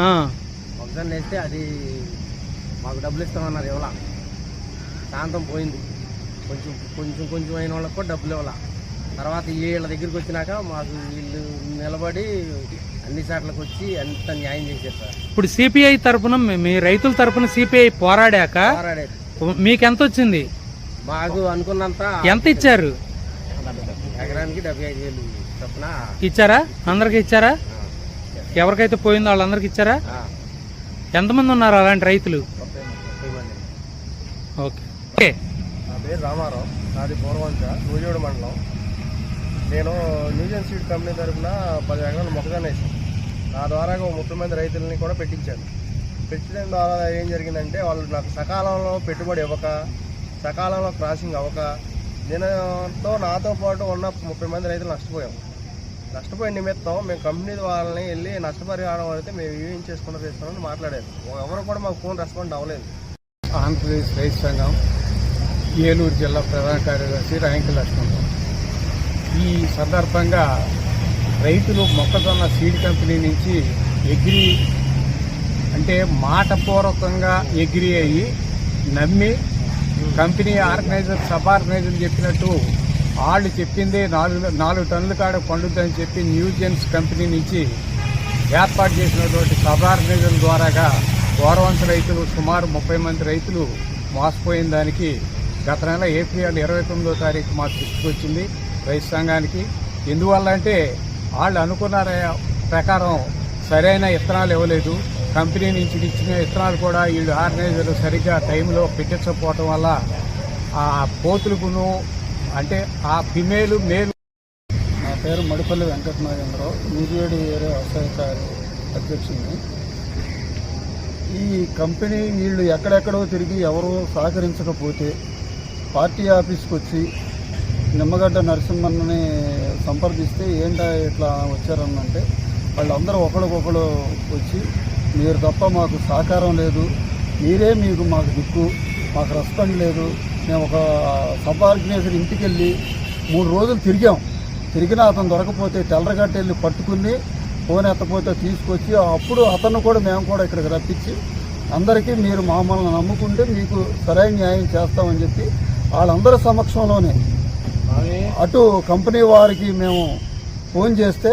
మొక్కజొన్న వేస్తే అది మాకు డబ్బులు ఇస్తామన్నారు ఇవ్వాల. శాంతం పోయింది. కొంచెం కొంచెం కొంచెం అయిన వాళ్ళకి కూడా డబ్బులు ఇవ్వాల. తర్వాత వీళ్ళ దగ్గరికి వచ్చినాక మాకు వీళ్ళు నిలబడి అన్ని చోట్లకు వచ్చి అంత న్యాయం చేశారు సార్. ఇప్పుడు సిపిఐ తరపున మీ- రైతుల తరపున సిపిఐ పోరాడాక పోరాడారు. మీకు ఎంత వచ్చింది మాకు అనుకున్నంత ఎంత ఇచ్చారు? ఎకరానికి డెబ్బై ఐదు వేలు చొప్పున ఇచ్చారా? అందరికి ఇచ్చారా? ఎవరికైతే పోయిందో వాళ్ళందరికి ఇచ్చారా? ఎంతమంది ఉన్నారు అలాంటి రైతులు? ఓకే. ఓకే. నా పేరు రామారావు నాది పూర్వంచ మండలం. నేను న్యూజన్ సీడ్ కంపెనీ తరఫున పది ఎకరాలు మొక్కజొన్న వేసాను. నా ద్వారా ఒక ముప్పై మంది రైతులని కూడా పెట్టించాను. పెట్టడం ద్వారా ఏం జరిగిందంటే వాళ్ళు నాకు సకాలంలో పెట్టుబడి ఇవ్వక సకాలంలో క్రాసింగ్ అవ్వక దీనితో నాతో పాటు ఉన్న ముప్పై మంది రైతులు నష్టపోయాం. నష్టపోయిన నిమిత్తం మేము కంపెనీ వాళ్ళని వెళ్ళి నష్టపరిహారం అయితే మేము ఏం చేసుకుంటూ చేస్తామని మాట్లాడారు. ఎవరు కూడా మాకు ఫోన్ రెస్పాండ్ అవ్వలేదు. ఆంధ్రప్రదేశ్ రైతు సంఘం ఏలూరు జిల్లా ప్రధాన కార్యదర్శి రాయంకి లక్ష్మణరావు ఈ సందర్భంగా రైతులు మొక్కజొన్న సీడ్ కంపెనీ నుంచి ఎగ్రి అంటే మాటపూర్వకంగా ఎగ్రి అయ్యి నమ్మి కంపెనీ ఆర్గనైజర్ సబ్ ఆర్గనైజర్ చెప్పినట్టు వాళ్ళు చెప్పింది నాలుగు నాలుగు టన్నుల కాడ పండుద్దని చెప్పి న్యూజెన్స్ కంపెనీ నుంచి ఏర్పాటు చేసినటువంటి సబ్ ఆర్గనైజర్ ద్వారాగా గౌరవంశ రైతులు సుమారు ముప్పై మంది రైతులు మోసపోయిన దానికి గత నెల ఏప్రిల్ ఇరవై తొమ్మిదో తారీఖు మాకు తీసుకొచ్చింది రైతు సంఘానికి. ఎందువల్ల అంటే వాళ్ళు అనుకున్న ప్రకారం సరైన విత్తనాలు ఇవ్వలేదు. కంపెనీ నుంచి ఇచ్చిన విత్తనాలు కూడా వీళ్ళు ఆర్గనైజర్లు సరిగ్గా టైంలో పెట్టించకపోవటం వల్ల ఆ పోతులకును అంటే ఆ ఫిమేలు మేలు. నా పేరు మడిపల్లి వెంకట నాగేంద్రరావు నూజివేడి ఏరియా వ్యవసాయ కార్య అధ్యక్షుడిని. ఈ కంపెనీ వీళ్ళు ఎక్కడెక్కడో తిరిగి ఎవరో సహకరించకపోతే పార్టీ ఆఫీస్కి వచ్చి నిమ్మగడ్డ నరసింహన్నని సంప్రదిస్తే ఏంటా ఇట్లా వచ్చారన్నంటే వాళ్ళందరూ ఒకరికొకరు వచ్చి మీరు తప్ప మాకు సహకారం లేదు మీరే మీకు మాకు దిక్కు మాకు రెస్పాండ్ లేదు మేము ఒక సబ్ ఆర్గనైజర్ ఇంటికి వెళ్ళి మూడు రోజులు తిరిగాం. తిరిగినా అతను దొరకపోతే తెల్లరగట్ట వెళ్ళి పట్టుకుని ఫోన్ ఎత్తపోతే తీసుకొచ్చి అప్పుడు అతను కూడా మేము కూడా ఇక్కడికి రప్పించి అందరికీ మీరు మమ్మల్ని నమ్ముకుంటే మీకు సరైన న్యాయం చేస్తామని చెప్పి వాళ్ళందరి సమక్షంలోనే అటు కంపెనీ వారికి మేము ఫోన్ చేస్తే